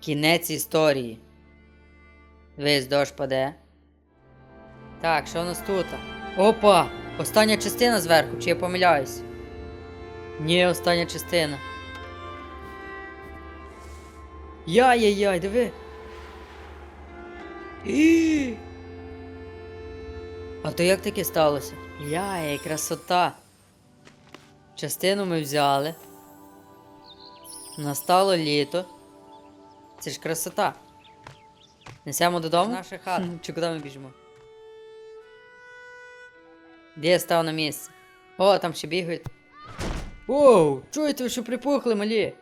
Кінець історії. Весь дощ паде. Так, що у нас тут? Опа! Остання частина зверху, чи я помиляюсь? Ні, остання частина. Яй-яй-яй, диви. І! А то як таке сталося? Яй, красота. Частину ми взяли. Настало літо. Це ж красота. Несемо додому? Наша хата. Чи куди ми біжимо? Де я став на місце? О, там ще бігають. Оу, чуєте, ви що припухли, малі?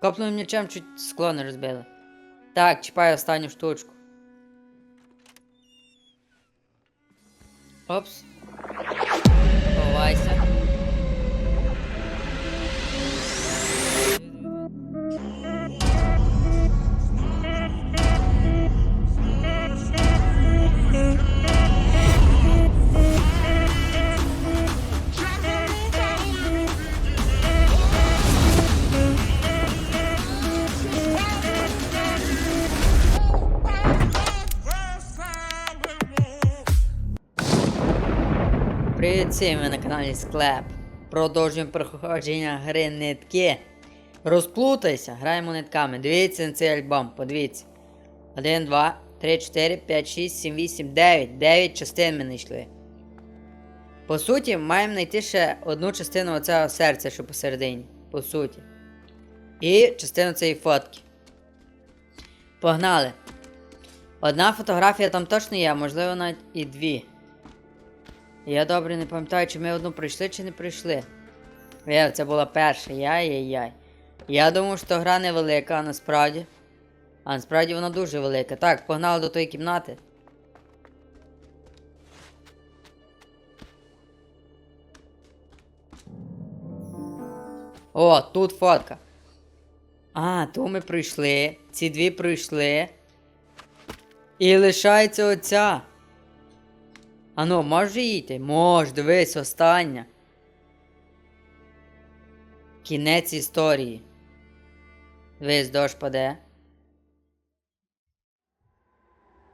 Копнув м'ячем чуть скло не розбили. Так, чіпаю останню штучку. Опс. Привіт всім, ви на каналі Склеп. Продовжуємо проходження гри нитки. Розплутайся, граємо нитками. Дивіться на цей альбом, подивіться. 1, 2, 3, 4, 5, 6, 7, 8, 9. 9 частин ми знайшли. По суті, маємо знайти ще одну частину оцього серця, що посередині. По суті. І частину цієї фотки. Погнали. Одна фотографія там точно є, можливо навіть і дві. Я добре не пам'ятаю, чи ми одну пройшли, чи не пройшли. Е, це була перша, яй-яй-яй. Я думав, що гра невелика, а насправді. А насправді вона дуже велика. Так, погнали до тої кімнати. О, тут фотка. А, ту ми пройшли. Ці дві пройшли. І лишається оця. Ану, може їти? Мож, дивись, остання. Кінець історії. Дивись, дощ паде.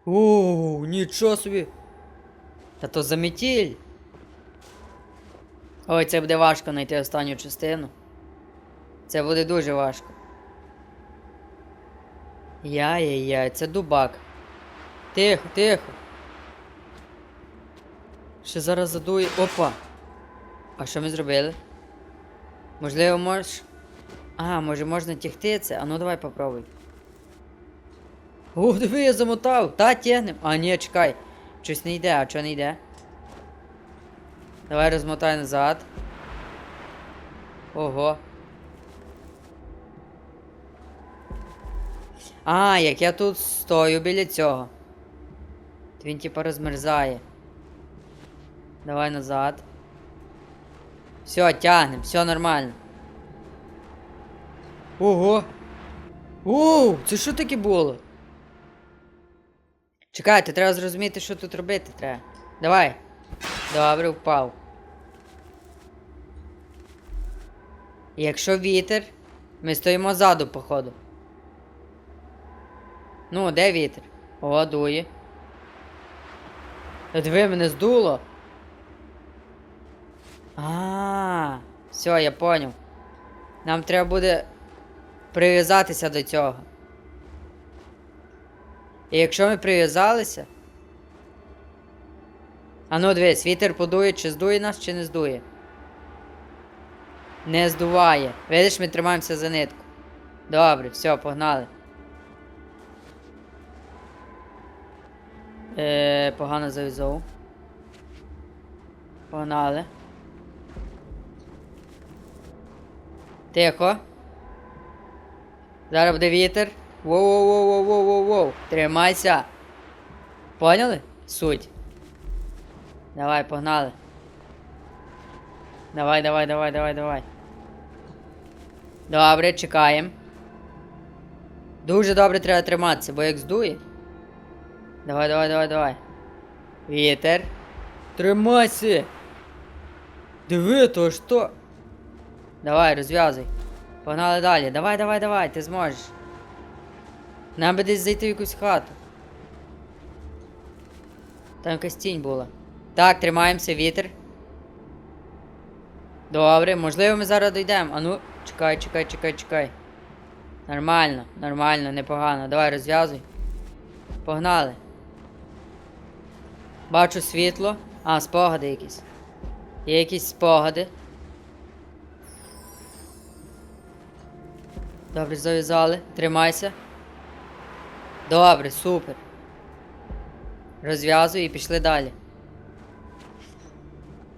Оу, нічого собі. Та то замітіль. Ой, це буде важко знайти останню частину. Це буде дуже важко. Яй-яй-яй, це дубак. Тихо, тихо. Ще зараз задує. Опа! А що ми зробили? Можливо, можеш. А, може можна тягти це? А ну давай попробуй. О, диви, я замотав! Та тягнем. А, ні, чекай. Щось не йде, а чого не йде? Давай розмотай назад. Ого. А, як я тут стою біля цього. Він типа розмерзає. Давай назад. Все, тягнем, все нормально. Ого! Оу, це що таке було? Чекайте, треба зрозуміти, що тут робити треба. Давай. Добре, впав. Якщо вітер, ми стоїмо ззаду, походу. Ну, де вітер? О, дує. Диви, мене здуло. А, все, я поняв. Нам треба буде прив'язатися до цього. І якщо ми прив'язалися. А ну дивись, вітер подує, чи здує нас, чи не здує. Не здуває. Видиш, ми тримаємося за нитку. Добре, все, погнали. Е, погано зав'язав. Погнали. Тихо. Зараз буде вітер. Воу-воу-воу-воу-воу-воу. Тримайся. Поняли? Суть. Давай, погнали. Давай, давай, давай, давай, давай. Добре, чекаємо. Дуже добре треба триматися, бо як здує. Давай, давай, давай, давай. Вітер. Тримайся. Диви, то що? Давай, розв'язуй. Погнали далі. Давай, давай, давай, ти зможеш. Нам би десь зайти в якусь хату. Там якась тінь була. Так, тримаємося, вітер. Добре, можливо, ми зараз дійдемо. А ну, чекай, чекай, чекай, чекай. Нормально, нормально, непогано. Давай розв'язуй. Погнали. Бачу світло. А, спогади якісь. Є якісь спогади. Добре, зав'язали. Тримайся. Добре, супер. Розв'язуй і пішли далі.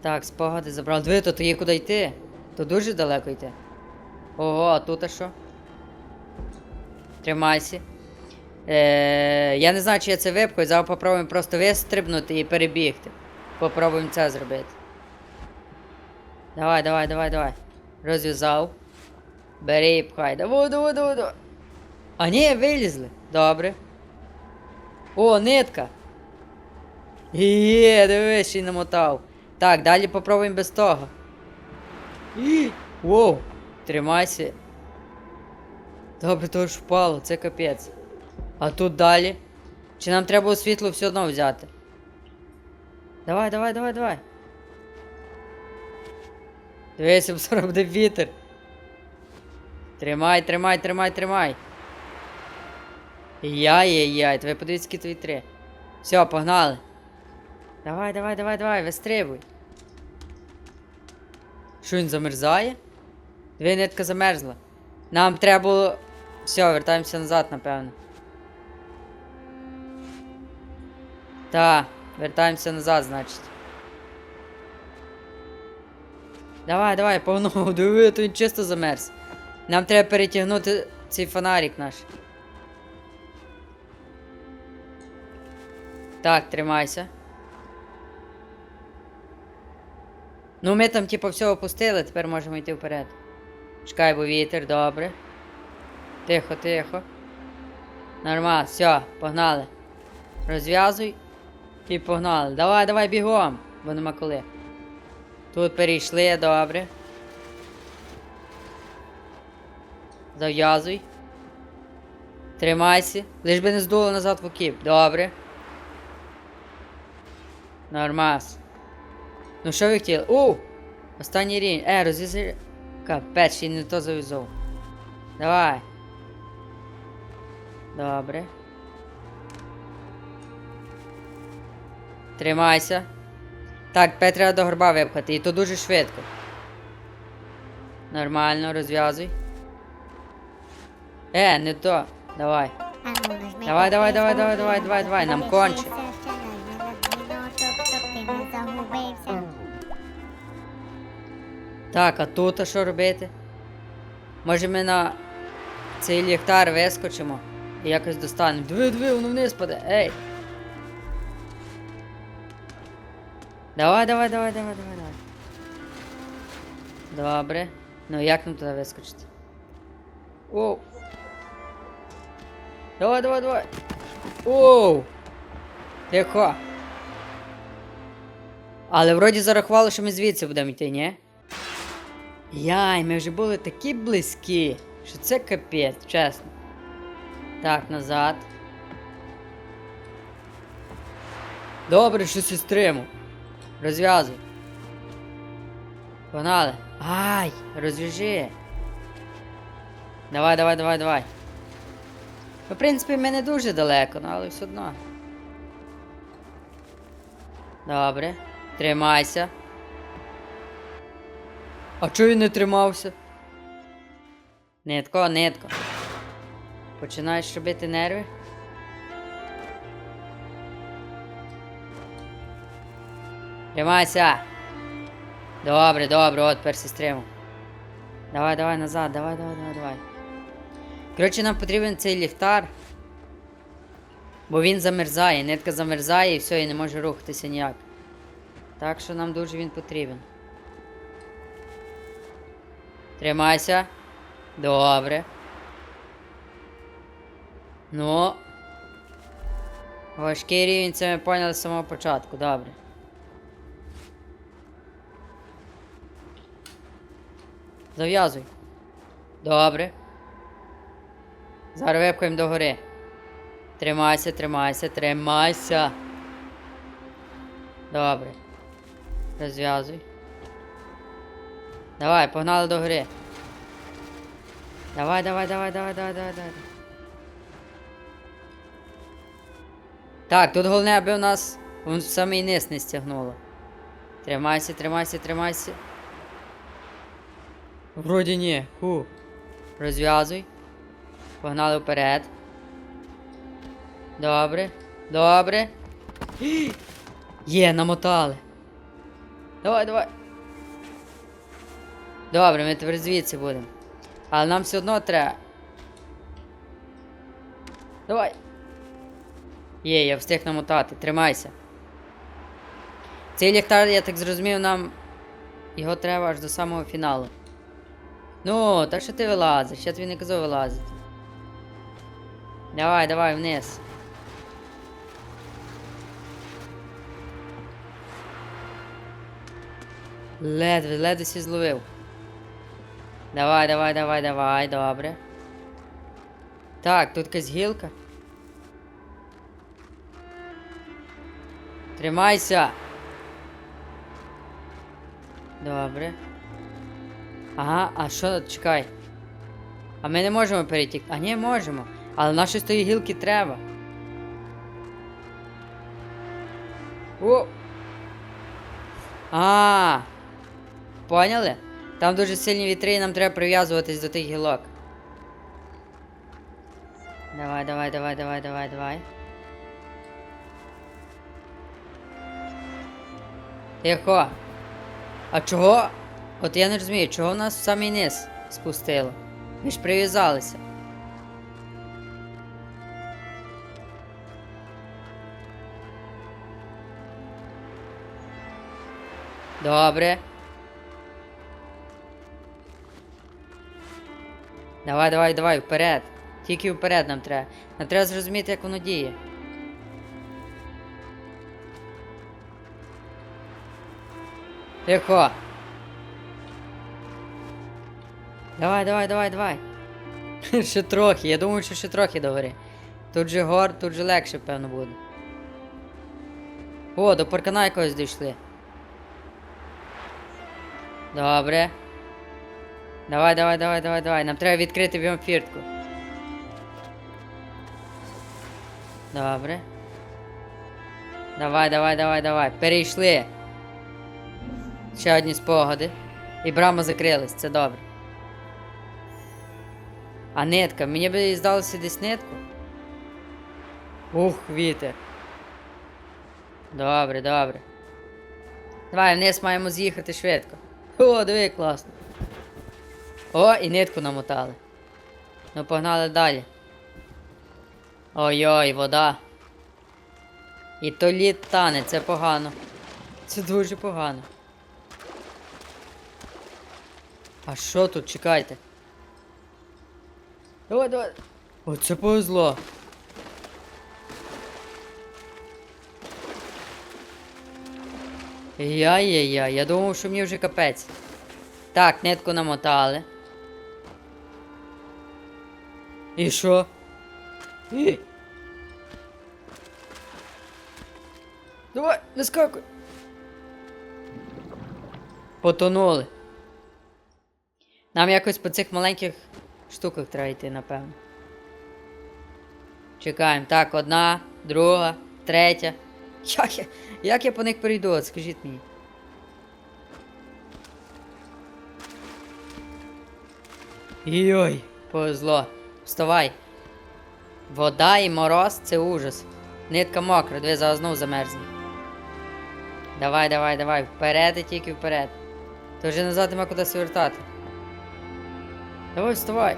Так, спогади забрав. Диви, то є куди йти. То дуже далеко йти. Ого, а тут а що? Тримайся. Е, я не знаю, чи я це випкаю. Зараз попробуємо просто вистрибнути і перебігти. Попробуємо це зробити. Давай, давай, давай, давай. Розв'язав. Бери пхай. Давай, давай, давай, давай. А ні, вилізли. Добре. О, нитка. Є, дивись, ще й намотав. Так, далі попробуємо без того. І, Воу, тримайся. Добре, то ж впало, це капець. А тут далі. Чи нам треба світло все одно взяти? Давай, давай, давай, давай. Бо зараз буде вітер. Тримай, тримай, тримай, тримай. Яй-яй-яй, тебе подивіться, які твої три. Все, погнали. Давай, давай, давай, давай, вистрибуй. Що він замерзає? Дві нитка замерзла. Нам треба було. Все, вертаємося назад, напевно. Та, вертаємося назад, значить. Давай, давай, погнув, диви, то він чисто замерз. Нам треба перетягнути цей фонарик наш. Так, тримайся. Ну, ми там, типу, все опустили, тепер можемо йти вперед. Чекай, бо вітер, добре. Тихо, тихо. Нормально, все, погнали. Розв'язуй. І погнали. Давай, давай бігом, бо нема коли. Тут перейшли, добре. Зав'язуй. Тримайся. Лиш би не здуло назад в окіп. Добре. Нормас. Ну що ви хотіли? У! Останній рівень. Е, розв'язи. Капець, ще не то зав'язав. Давай. Добре. Тримайся. Так, тепер треба до горба випхати, і то дуже швидко. Нормально, розв'язуй. Е, не то. Давай. Давай, давай, давай, давай, давай, давай, давай, нам конче. Так, а тут а що робити? Може ми на цей ліхтар вискочимо і якось достанемо. Диви, диви, воно вниз паде. Ей. Давай, давай, давай, давай, давай, давай. Добре. Ну як нам туди вискочити? Оу. Давай, давай, давай. Оу. Тихо. Але вроді зарахували, що ми звідси будемо йти, ні? Яй, ми вже були такі близькі, що це капець, чесно. Так, назад. Добре, із стриму. Розв'язуй. Погнали. Ай, розв'яжи. Давай, давай, давай, давай. В принципі, ми не дуже далеко, ну, але все одно. Добре. Тримайся. А чого він не тримався? Нитко, нитко. Починаєш робити нерви? Тримайся! Добре, добре, от перси стриму. Давай, давай назад, давай, давай, давай, давай. Коротше, нам потрібен цей ліхтар. Бо він замерзає, нитка замерзає і все, і не може рухатися ніяк. Так що нам дуже він потрібен. Тримайся. Добре. Ну. Важкий рівень це ми поняли з самого початку, добре. Зав'язуй. Добре. Зараз випхаємо до гори. Тримайся, тримайся, тримайся. Добре. Розв'язуй. Давай, погнали до гри. Давай, давай, давай, давай, давай, давай, давай. Так, тут головне, аби у нас вон в самий низ не стягнуло. Тримайся, тримайся, тримайся. Вроді ні. Ху. Розв'язуй. Погнали вперед. Добре. Добре. Є, намотали. Давай, давай. Добре, ми тепер звідси будемо. Але нам все одно треба. Давай. Є, я встиг намотати. Тримайся. Цей ліхтар, я так зрозумів, нам. Його треба аж до самого фіналу. Ну, так що ти вилазиш? Я тобі не казав вилазити. Давай, давай, вниз. Ледве, ледве сі зловив. Давай, давай, давай, давай, добре. Так, тут якась гілка. Тримайся. Добре. Ага, а що, чекай. А ми не можемо перейти. А ні, можемо. Але наші з тої гілки треба. О! А. Поняли? Там дуже сильні вітри, і нам треба прив'язуватись до тих гілок. Давай, давай, давай, давай, давай, давай. Тихо. А чого? От я не розумію, чого нас в самий низ спустило? Ми ж прив'язалися. Добре. Давай, давай, давай, вперед. Тільки вперед нам треба. Нам треба зрозуміти, як воно діє. Тихо. Давай, давай, давай, давай. ще трохи, я думаю, що ще трохи догори. Тут же гор, тут же легше, певно, буде. О, до паркана якогось дійшли. Добре. Давай, давай, давай, давай, давай. Нам треба відкрити бігом фіртку. Добре. Давай, давай, давай, давай. Перейшли. Ще одні спогади. І брама закрилась, це добре. А нитка, мені би здалося десь нитку. Ух, вітер. Добре, добре. Давай, вниз маємо з'їхати швидко. О, диви, як класно. О, і нитку намотали. Ну, погнали далі. Ой-ой, вода. І то лід тане, це погано. Це дуже погано. А що тут? Чекайте. Давай, давай. Оце повезло. Яй-яй-яй, я думав, що мені вже капець. Так, нитку намотали. І що? І. Давай, вискакуй. Потонули. Нам якось по цих маленьких штуках треба йти, напевно. Чекаємо. Так, одна, друга, третя. Як я, як я по них перейду, от скажіть мені. Йой, повезло. Вставай. Вода і мороз це ужас. Нитка мокра, диви, зараз знов замерзне. Давай, давай, давай, вперед і тільки вперед. То вже назад нема куди свертати. Давай, вставай.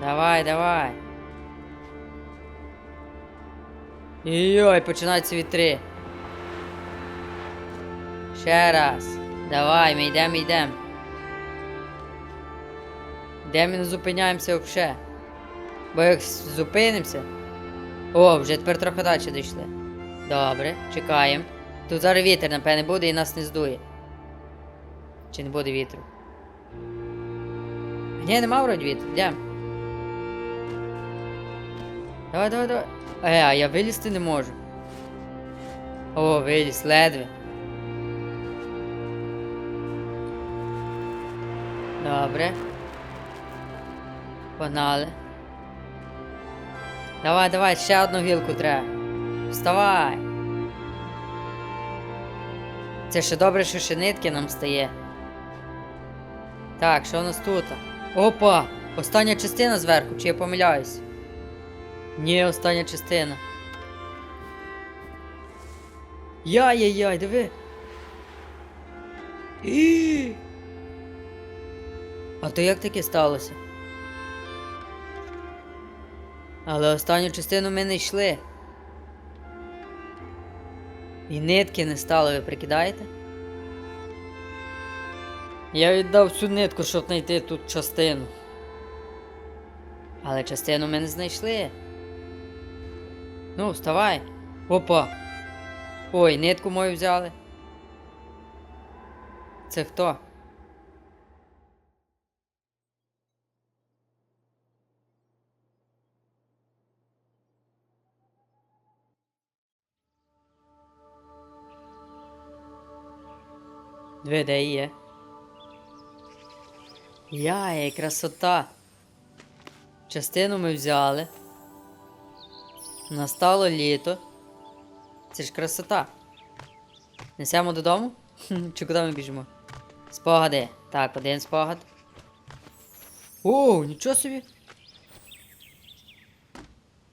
Давай, давай. Йой, починаються вітри. Ще раз. Давай, ми йдемо, йдемо. Де ми не зупиняємося взагалі? Бо як зупинимося. О, вже тепер трохи далі дійшли. Добре, чекаємо. Тут зараз вітер, напевне, буде і нас не здує. Чи не буде вітру? Ні, нема вроді вітру, йдемо. Давай, давай, давай. Е, а я вилізти не можу. О, виліз, ледве. Добре. Погнали. Давай, давай, ще одну гілку треба. Вставай. Це ще добре, що ще нитки нам стає. Так, що у нас тут? Опа! Остання частина зверху, чи я помиляюсь? Ні, остання частина. Яй-яй-яй, диви. І! А то як таке сталося? Але останню частину ми не йшли. І нитки не стало, ви прикидаєте? Я віддав всю нитку, щоб знайти тут частину. Але частину ми не знайшли. Ну, вставай. Опа. Ой, нитку мою взяли. Це хто? Дві де є. Яй, красота. Частину ми взяли. Настало літо. Це ж красота. Несемо додому? Чи куди ми біжимо? Спогади. Так, один спогад. О, нічого собі.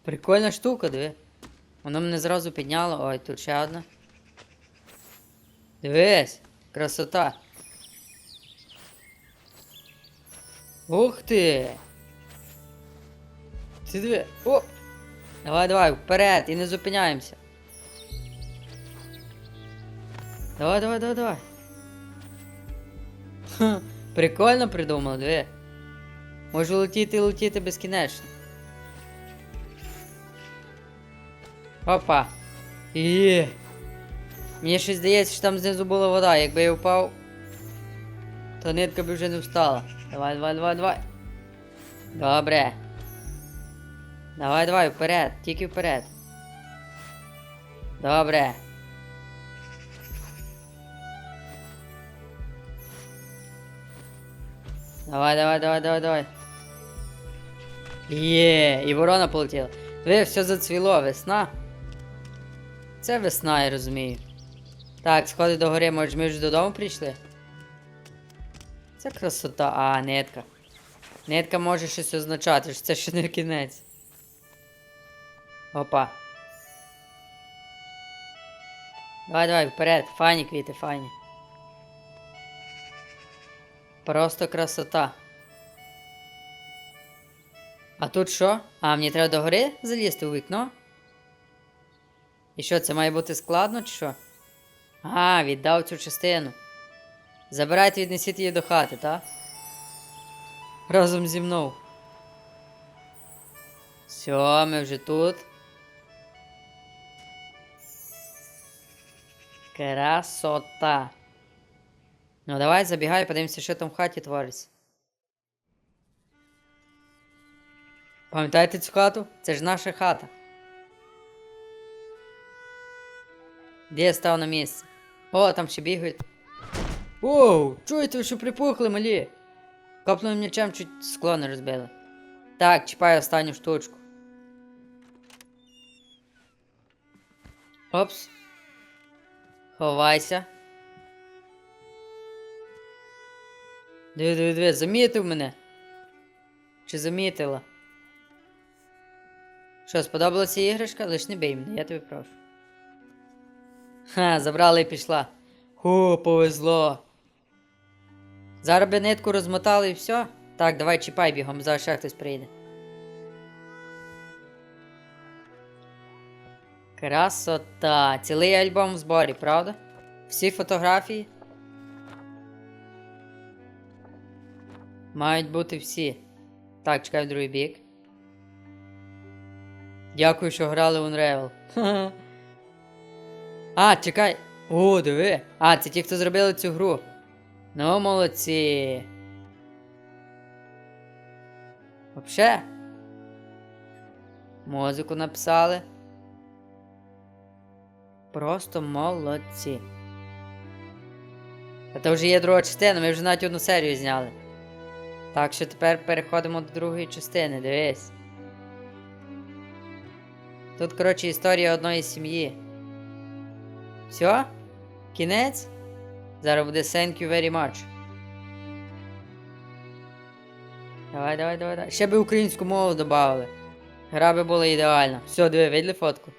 Прикольна штука, диви. Воно мене зразу підняло. Ой, тут ще одна. Дивись, красота. Ух ти! Ти диви. О! Давай, давай, вперед і не зупиняємося. Давай, давай, давай, давай. Ха, прикольно придумали, диви. Можу летіти і летіти безкінечно. Опа. І. Мені щось здається, що там знизу була вода. Якби я впав, то нитка б вже не встала. Давай, давай, давай, давай. Добре. Давай, давай, вперед, тільки вперед. Добре. Давай, давай, давай, давай, давай. Є, і ворона полетіла. Ви все зацвіло, весна. Це весна, я розумію. Так, сходи до гори, може ми вже додому прийшли? Це красота, а, нитка. Нитка може щось означати, що це ще не кінець. Опа. Давай, давай, вперед, файні квіти, файні. Просто красота. А тут що? А, мені треба до гори залізти у вікно? І що, це має бути складно, чи що? А, віддав цю частину. Забирайте, віднесіть її до хати, так? Разом зі мною. Все, ми вже тут. Красота. Ну, давай забігай, подивимося, що там в хаті твориться. Пам'ятаєте цю хату? Це ж наша хата. Де я став на місце? О, там ще бігають. Оу, чуєте, ви що припухли, малі? Копнув м'ячем чуть скло не розбили. Так, чіпаю останню штучку. Опс. Ховайся. Диви, диви, диви, замітив мене. Чи замітила? Що, сподобалася іграшка? Лиш не бий мене, я тебе прошу. Ха, забрала і пішла. Ху, повезло. Зараз би нитку розмотали і все. Так, давай чіпай бігом, зараз ще хтось прийде. Красота. Цілий альбом в зборі, правда? Всі фотографії. Мають бути всі. Так, чекай в другий бік. Дякую, що грали в Unravel. А, чекай. О, диви. А, це ті, хто зробили цю гру. Ну, молодці. Вообще. Музику написали. Просто молодці. А то вже є друга частина, ми вже навіть одну серію зняли. Так що тепер переходимо до другої частини, дивись. Тут, коротше, історія одної сім'ї. Все? Кінець? Зараз буде thank you very much. Давай, давай, давай, давай. Ще би українську мову додали. Гра би була ідеальна. Все, диви, видли фотку.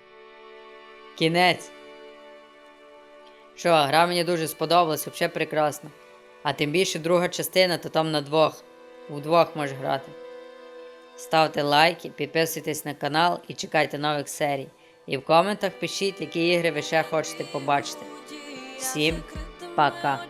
Кінець. Що, гра мені дуже сподобалась, взагалі прекрасно. А тим більше друга частина, то там на двох. Удвох можеш грати. Ставте лайки, підписуйтесь на канал і чекайте нових серій. І в коментах пишіть, які ігри ви ще хочете побачити. Всім пока.